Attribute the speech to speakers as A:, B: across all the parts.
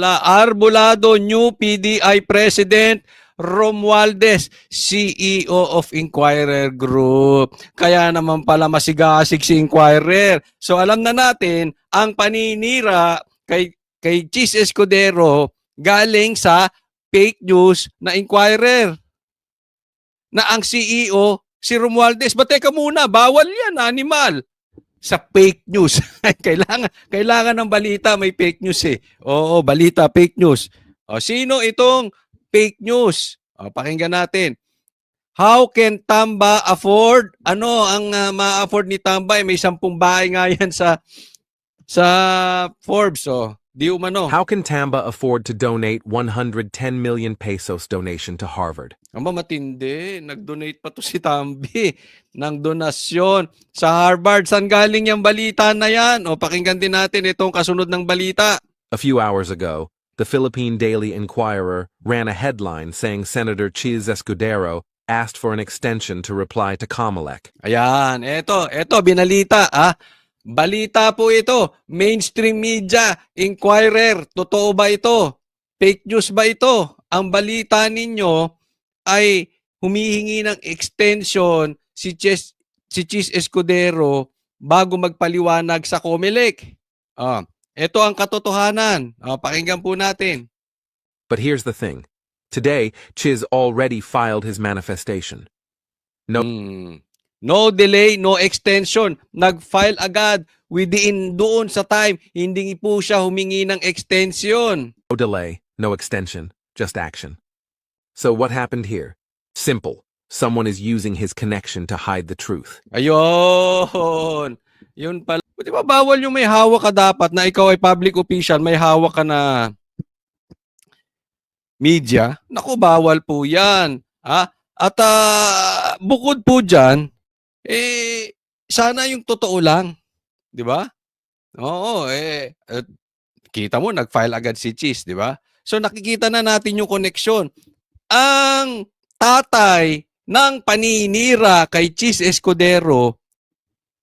A: La Arbolado, new PDI President, Romualdez, CEO of Inquirer Group. Kaya naman pala masigasig si Inquirer. So alam na natin, ang paninira kay, kay Cheese Escudero galing sa fake news na Inquirer. Na ang CEO, si Romualdez. Ba teka muna, bawal yan, animal sa fake news. kailangan kailangan ng balita may fake news eh. Oo, balita fake news. O sino itong fake news? O pakinggan natin. How can Tamba afford? Ano ang uh, ma-afford ni Tamba? Eh, may sampung bahay nga yan sa sa Forbes. O, di umano.
B: How can Tamba afford to donate 110 million pesos donation to Harvard?
A: Aba, matindi. Nag-donate pa to si Tambi ng donasyon sa Harvard. San galing yung balita na yan? O pakinggan din natin itong kasunod ng balita.
B: A few hours ago, the Philippine Daily Inquirer ran a headline saying Senator Chiz Escudero asked for an extension to reply to Comelec.
A: Ayan, eto, eto, binalita, ah. Balita po ito, mainstream media, inquirer, totoo ba ito? Fake news ba ito? Ang balita ninyo ay humihingi ng extension si Chis, si Chis Escudero bago magpaliwanag sa Comelec. Ah, ito ang katotohanan. Ah, pakinggan po natin.
B: But here's the thing. Today, Chiz already filed his manifestation. No,
A: Hmm. No delay, no extension. Nag-file agad within doon sa time. Hindi po siya humingi ng extension.
B: no delay, no extension, just action. So what happened here? Simple. Someone is using his connection to hide the truth.
A: Ayun. Yun pala. Di ba bawal yung may hawak ka dapat na ikaw ay public official, may hawak ka na media? Naku, bawal po yan. Ha? At ah, bukod po dyan, eh, sana yung totoo lang. Di ba? Oo, eh, eh, kita mo, nag-file agad si Cheese, di ba? So nakikita na natin yung koneksyon. Ang tatay ng paninira kay Cheese Escudero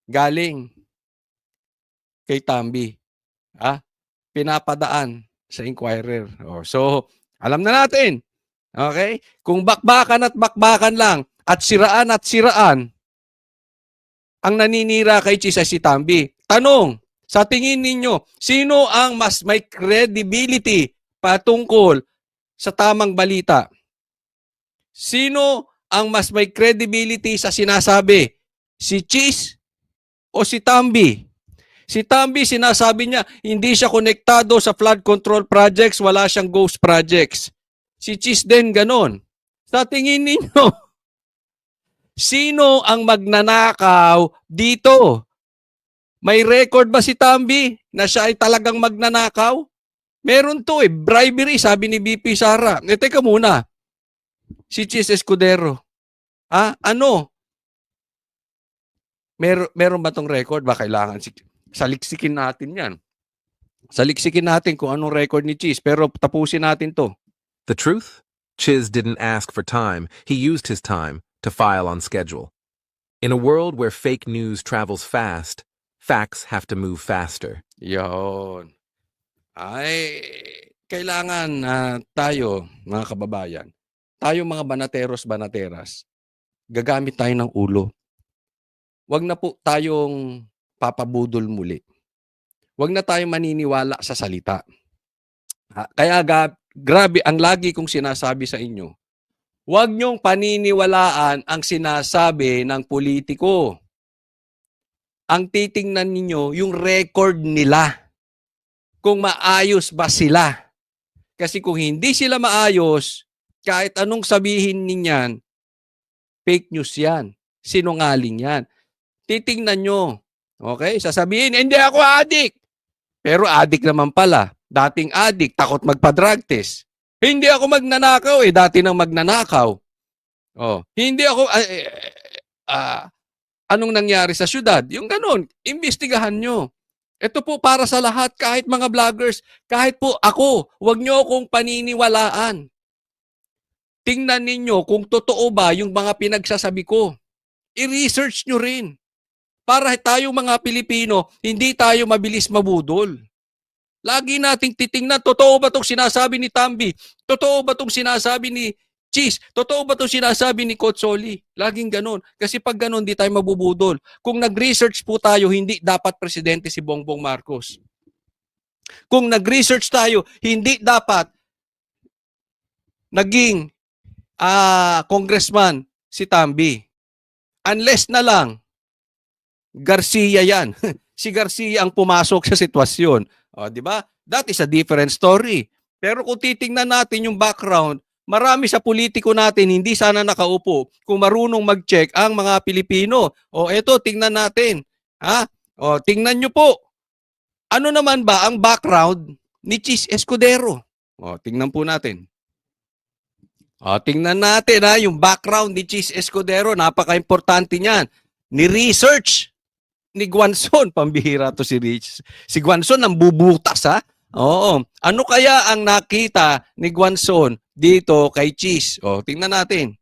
A: galing kay Tambi. Ah, pinapadaan sa Inquirer. Oh, so, alam na natin. Okay? Kung bakbakan at bakbakan lang at siraan at siraan ang naninira kay Cheese ay si Tambi. Tanong, sa tingin ninyo, sino ang mas may credibility patungkol sa tamang balita? Sino ang mas may credibility sa sinasabi? Si Cheese o si Tambi? Si Tambi, sinasabi niya, hindi siya konektado sa flood control projects, wala siyang ghost projects. Si Cheese din ganon. Sa tingin ninyo, sino ang magnanakaw dito? May record ba si Tambi na siya ay talagang magnanakaw? Meron to eh, bribery, sabi ni BP Sara. Eh, teka muna, si Cheese Escudero. Ah, ano? Mer meron ba tong record? Ba kailangan si saliksikin natin 'yan. Saliksikin natin kung anong record ni Cheese pero tapusin natin 'to.
B: The truth? Chiz didn't ask for time. He used his time to file on schedule. In a world where fake news travels fast, facts have to move faster.
A: Yon. Ay kailangan na tayo mga kababayan, tayo mga banateros banateras, gagamit tayo ng ulo. Huwag na po tayong papabudol muli. Huwag na tayong maniniwala sa salita. Ha, Kaya ga, grabe, ang lagi kong sinasabi sa inyo, huwag niyong paniniwalaan ang sinasabi ng politiko. Ang titingnan ninyo, yung record nila. Kung maayos ba sila. Kasi kung hindi sila maayos, kahit anong sabihin ninyan, fake news yan. Sinungaling yan titingnan nyo. Okay? Sasabihin, hindi ako adik. Pero adik naman pala. Dating adik, takot magpa-drug test. Hindi ako magnanakaw eh, dati nang magnanakaw. Oh, hindi ako eh, ah, anong nangyari sa syudad? Yung ganun, imbestigahan nyo. Ito po para sa lahat, kahit mga vloggers, kahit po ako, huwag nyo akong paniniwalaan. Tingnan ninyo kung totoo ba yung mga pinagsasabi ko. I-research nyo rin para tayong mga Pilipino, hindi tayo mabilis mabudol. Lagi nating titingnan, totoo ba itong sinasabi ni Tambi? Totoo ba itong sinasabi ni Cheese? Totoo ba itong sinasabi ni Coach Soli? Laging ganun. Kasi pag ganun, di tayo mabubudol. Kung nag-research po tayo, hindi dapat presidente si Bongbong Marcos. Kung nag-research tayo, hindi dapat naging ah congressman si Tambi. Unless na lang, Garcia yan. si Garcia ang pumasok sa sitwasyon. O, di ba? That is a different story. Pero kung titingnan natin yung background, marami sa politiko natin hindi sana nakaupo kung marunong mag-check ang mga Pilipino. O eto, tingnan natin. Ha? O, tingnan nyo po. Ano naman ba ang background ni Chis Escudero? O, tingnan po natin. O, tingnan natin ha, yung background ni Chis Escudero. Napaka-importante niyan. Ni-research ni Guanzon. Pambihira to si Rich. Si Guanzon ang bubutas ha. Oo. Ano kaya ang nakita ni Guanzon dito kay Chis? O, tingnan natin.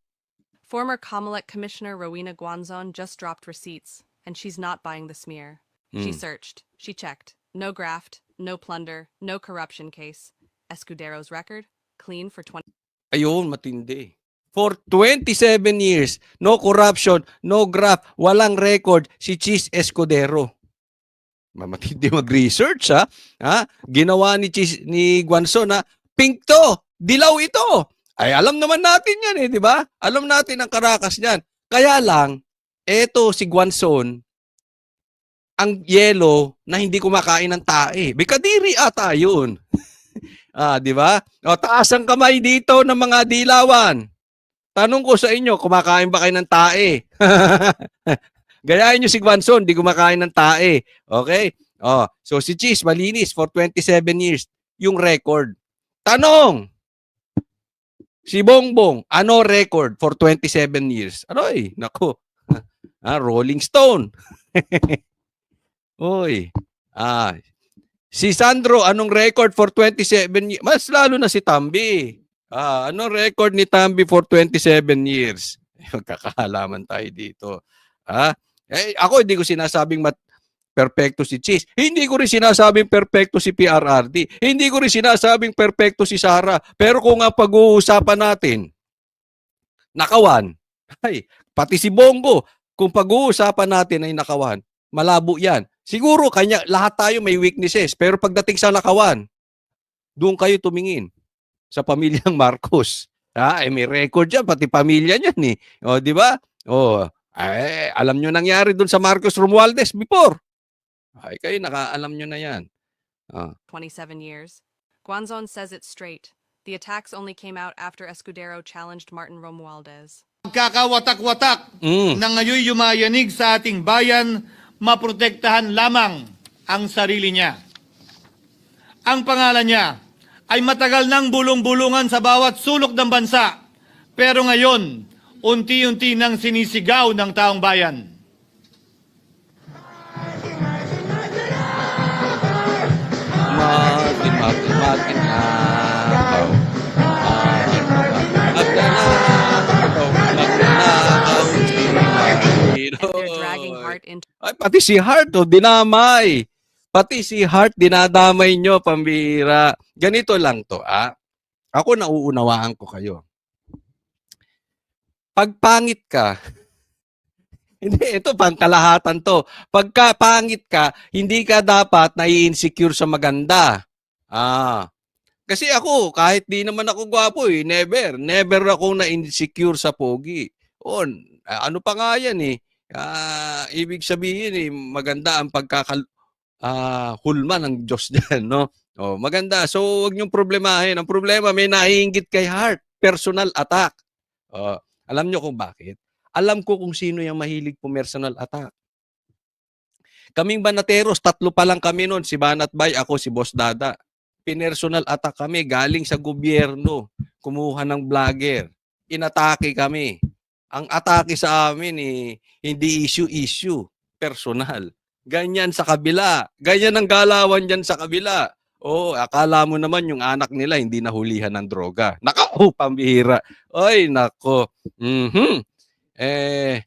C: Former Comelec Commissioner Rowena Guanzon just dropped receipts, and she's not buying the smear. She
A: Hmm.
C: searched, she checked. No graft, no plunder, no corruption case. Escudero's record, clean for 20.
A: Ayun, matindi. For 27 years, no corruption, no graft, walang record si Chis Escudero. Ma- Matindi mag-research ha. ha? Ginawa ni Chis, ni Guanzon na pink to, dilaw ito. Ay alam naman natin yan eh, di ba? Alam natin ang karakas niyan. Kaya lang, eto si Guanzon, ang yellow na hindi kumakain ng tae. Bikadiri ata yun. ah, di ba? O, taas ang kamay dito ng mga dilawan. Tanong ko sa inyo, kumakain ba kayo ng tae? Gayahin nyo si Guanzon, di kumakain ng tae. Okay? Oh, so si Cheese, malinis for 27 years. Yung record. Tanong! Si Bongbong, ano record for 27 years? Ano eh, nako. ah, Rolling Stone. Oy. Ah, Si Sandro, anong record for 27 years? Mas lalo na si Tambi. Ah, anong record ni Tambi for 27 years? Magkakahalaman tayo dito. Ha? Eh, ako hindi ko sinasabing mat perfecto si Cheese. Hindi ko rin sinasabing perfecto si PRRD. Hindi ko rin sinasabing perfecto si Sara. Pero kung ang pag-uusapan natin, nakawan. Ay, pati si Bongo, kung pag-uusapan natin ay nakawan, malabo yan. Siguro kanya lahat tayo may weaknesses, pero pagdating sa nakawan, doon kayo tumingin sa pamilyang Marcos. Ha, eh, may record yan, pati pamilya niyan eh. O, di ba? O, eh, alam nyo nangyari doon sa Marcos Romualdez before. Ay, kayo nakaalam nyo na yan.
C: 27 years. Guanzon says it's straight. The attacks only came out after Escudero challenged Martin Romualdez.
D: Magkakawatak-watak
A: Mm.
D: na ngayon yumayanig sa ating bayan, maprotektahan lamang ang sarili niya. Ang pangalan niya ay matagal nang bulong-bulungan sa bawat sulok ng bansa, pero ngayon, unti-unti nang sinisigaw ng taong bayan.
A: Martin, Martin, Martin, Martin. Ay, pati si Hart, oh, dinamay. Pati si Hart, dinadamay nyo, pambira. Ganito lang to, ah. Ako nauunawaan ko kayo. Pag pangit ka, hindi, ito pangkalahatan to. Pagka pangit ka, hindi ka dapat nai-insecure sa maganda. Ah. Kasi ako, kahit di naman ako gwapo eh, never, never ako na-insecure sa pogi. O, ano pa nga yan eh, Ah, ibig sabihin eh, maganda ang pagkakal ah, hulma ng Diyos diyan, no? Oh, maganda. So, wag niyong problemahin. Ang problema may naiinggit kay heart, personal attack. Oh, alam niyo kung bakit? Alam ko kung sino yung mahilig po personal attack. Kaming banateros, tatlo pa lang kami noon, si Banat Bay, ako si Boss Dada. Pinersonal attack kami galing sa gobyerno, kumuha ng vlogger. Inatake kami. Ang atake sa amin eh, hindi issue-issue, personal. Ganyan sa kabila. Ganyan ang galawan dyan sa kabila. Oh, akala mo naman yung anak nila hindi nahulihan ng droga. Naka, oh, pambihira. Oy, nako. Mhm. Eh,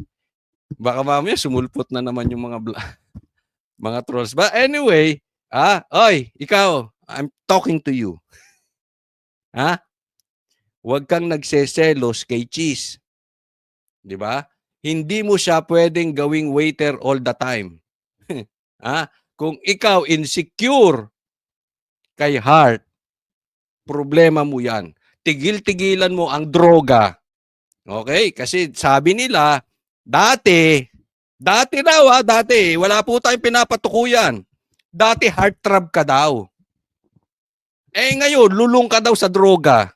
A: baka mamaya sumulpot na naman yung mga mga trolls. But anyway, ah, oy, ikaw, I'm talking to you. Ha? Huwag kang nagseselos kay Cheese. 'Di ba? Hindi mo siya pwedeng gawing waiter all the time. Ha? Kung ikaw insecure kay Heart, problema mo 'yan. Tigil-tigilan mo ang droga. Okay? Kasi sabi nila, dati, dati daw ha, dati, wala po tayong pinapatukuyan. Dati heartthrob ka daw. Eh ngayon, lulong ka daw sa droga.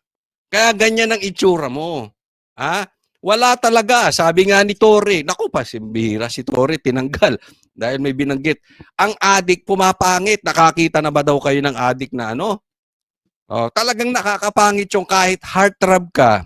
A: Kaya ganyan ang itsura mo. Ha? Wala talaga. Sabi nga ni Tore, naku pa, si Bihira, si Tore tinanggal dahil may binanggit. Ang adik pumapangit. Nakakita na ba daw kayo ng adik na ano? Oh, talagang nakakapangit yung kahit heartthrob ka,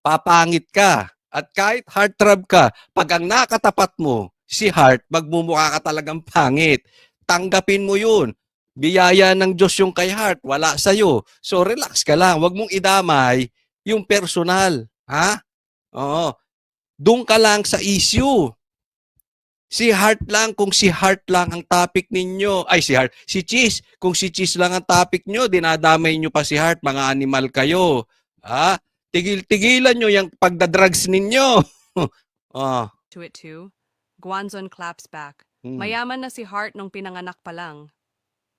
A: papangit ka. At kahit heartthrob ka, pag ang nakatapat mo, si heart, magmumukha ka talagang pangit. Tanggapin mo yun. Biyaya ng Diyos yung kay heart, wala sa'yo. So relax ka lang, wag mong idamay yung personal. Ha? Oo. Doon ka lang sa issue. Si Heart lang, kung si Heart lang ang topic ninyo, ay si Heart, si Cheese, kung si Cheese lang ang topic nyo, dinadamay nyo pa si Heart, mga animal kayo. Ha? Tigil-tigilan nyo yung pagdadrugs ninyo. oh.
C: To it too, Guanzon claps back.
A: hmm.
C: Mayaman na si Hart nung pinanganak pa lang.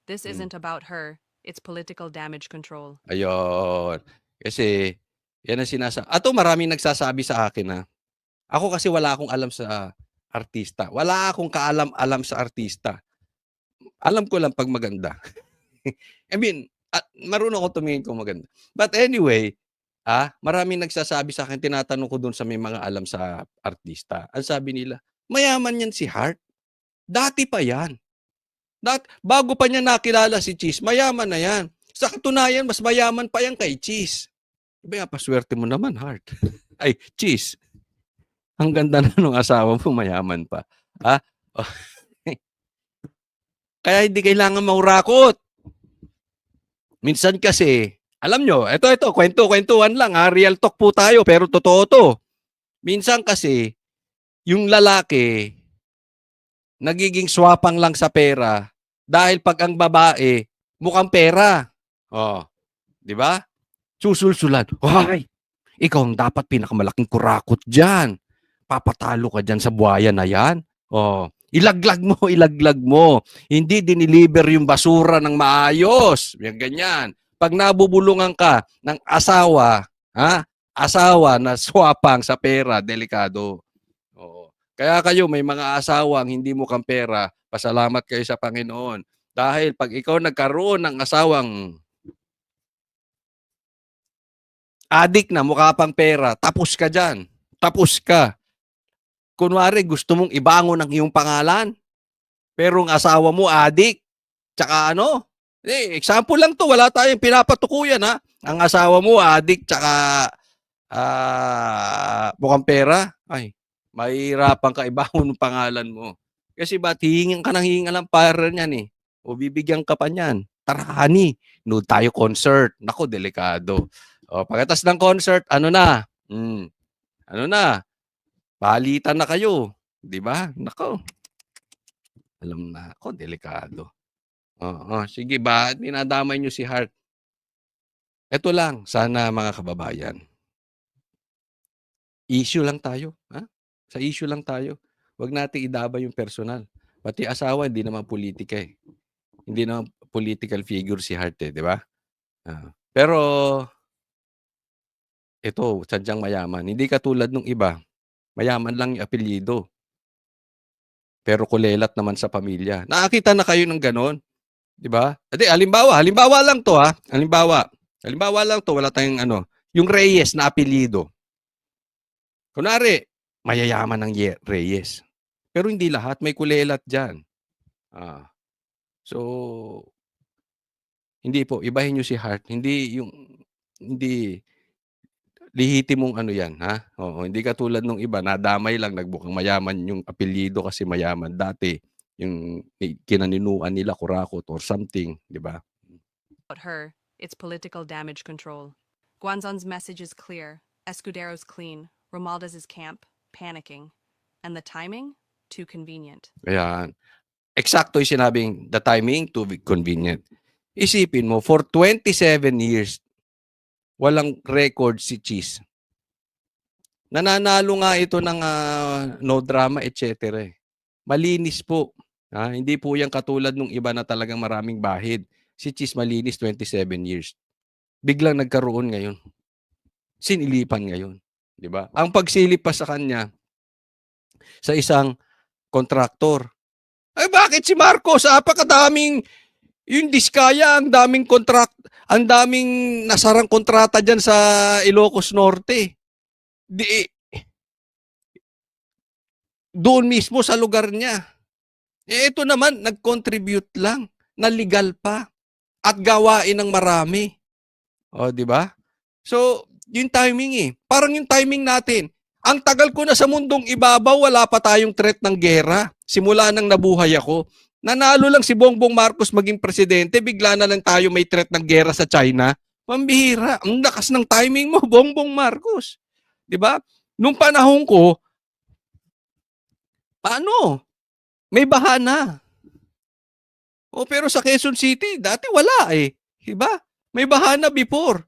C: This
A: Hmm.
C: isn't about her, it's political damage control.
A: Ayun. Kasi, yan ang sinasa. Ato maraming nagsasabi sa akin na, ako kasi wala akong alam sa artista. Wala akong kaalam-alam sa artista. Alam ko lang pag maganda. I mean, at marunong ako tumingin kung maganda. But anyway, ah, maraming nagsasabi sa akin, tinatanong ko dun sa may mga alam sa artista. Ang sabi nila, mayaman yan si Hart. Dati pa yan. Dat, bago pa niya nakilala si Cheese, mayaman na yan. Sa katunayan, mas mayaman pa yan kay Cheese. Nga, paswerte mo naman, Hart. Ay, Cheese. Ang ganda na nung asawa mo, mayaman pa. Ha? Kaya hindi kailangan maurakot. Minsan kasi, alam nyo, ito, ito, kwento-kwentuhan lang, ha? real talk po tayo, pero totoo to. Minsan kasi, yung lalaki, nagiging swapang lang sa pera dahil pag ang babae, mukhang pera. Oh, di ba? Susulsulan. Hoy, ikaw ang dapat pinakamalaking kurakot dyan. Papatalo ka dyan sa buhaya na yan. Oh, ilaglag mo, ilaglag mo. Hindi diniliver yung basura ng maayos. Yan ganyan. Pag nabubulungan ka ng asawa, ha? Asawa na swapang sa pera, delikado. Oo. Kaya kayo may mga asawang hindi mo kang pera, pasalamat kayo sa Panginoon. Dahil pag ikaw nagkaroon ng asawang adik na mukha pang pera, tapos ka dyan. Tapos ka. Kunwari, gusto mong ibangon ang iyong pangalan, pero ang asawa mo adik, tsaka ano, eh, example lang to, wala tayong pinapatukuyan ha. Ang asawa mo adik, tsaka ah mukhang pera, ay, mahirapan ka ibangon ang pangalan mo. Kasi ba't hihingin ka ng hihingin lang para niyan eh. O bibigyan ka pa niyan. Tara, honey, nood tayo concert. Nako, delikado. O, pagkatas ng concert, ano na? Hmm, ano na? Palitan na kayo. Di ba? Nako. Alam na ako, delikado. Oo, sige ba? Dinadamay niyo si Heart. Ito lang, sana mga kababayan. Issue lang tayo. Ha? Sa issue lang tayo. Huwag natin idaba yung personal. Pati asawa, hindi naman politika eh. Hindi naman political figure si Hart eh, di ba? Ah, pero, ito, sadyang mayaman. Hindi katulad nung iba. Mayaman lang yung apelyido. Pero kulelat naman sa pamilya. Nakakita na kayo ng ganon? Di ba? Adi, halimbawa, halimbawa lang to ha. Halimbawa. Halimbawa lang to, wala tayong ano. Yung Reyes na apelyido. Kunwari, mayayaman ng Ye- Reyes. Pero hindi lahat, may kulelat dyan. Ah. So, hindi po, ibahin nyo si Hart. Hindi yung, hindi, lihitimong ano yan, ha? Oo, hindi katulad nung iba, nadamay lang, nagbukang mayaman yung apelyido kasi mayaman. Dati, yung ni- kinaninuan nila, kurakot or something, di ba?
C: About her, it's political damage control. Guanzon's message is clear. Escudero's clean. Romualdez is camp, panicking. And the timing? Too convenient.
A: Ayan. Eksakto yung sinabing the timing to be convenient. Isipin mo, for 27 years, walang record si Cheese. Nananalo nga ito ng ah, no drama, etc. eh. Malinis po. Ha? Hindi po yan katulad nung iba na talagang maraming bahid. Si Cheese malinis 27 years. Biglang nagkaroon ngayon. Sinilipan ngayon. Di ba? Ang pagsilip pa sa kanya sa isang kontraktor. Ay bakit si Marcos? Apakadaming yung diskaya, ang daming contract, ang daming nasarang kontrata diyan sa Ilocos Norte. Di doon mismo sa lugar niya. Eh ito naman nag-contribute lang, na legal pa at gawain ng marami. O, di ba? So, yung timing eh. Parang yung timing natin. Ang tagal ko na sa mundong ibabaw, wala pa tayong threat ng gera. Simula nang nabuhay ako. Nanalo lang si Bongbong Marcos maging presidente, bigla na lang tayo may threat ng gera sa China. Pambihira. Ang lakas ng timing mo, Bongbong Marcos. 'Di ba? Nung panahon ko, paano? May bahana. O pero sa Quezon City, dati wala eh. 'Di ba? May bahana before.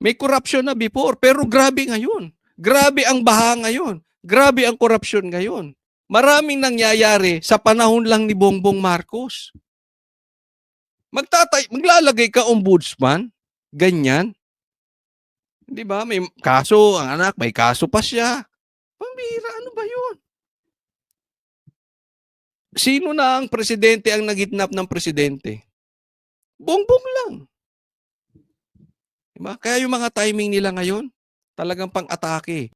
A: May corruption na before. Pero grabe ngayon. Grabe ang baha ngayon. Grabe ang korupsyon ngayon. Maraming nangyayari sa panahon lang ni Bongbong Marcos. Magtatay, maglalagay ka ombudsman, ganyan. 'Di ba? May kaso ang anak, may kaso pa siya. Pambira, ano ba 'yun? Sino na ang presidente ang nagitnap ng presidente? Bongbong lang. 'Di ba? Kaya yung mga timing nila ngayon, talagang pang-atake.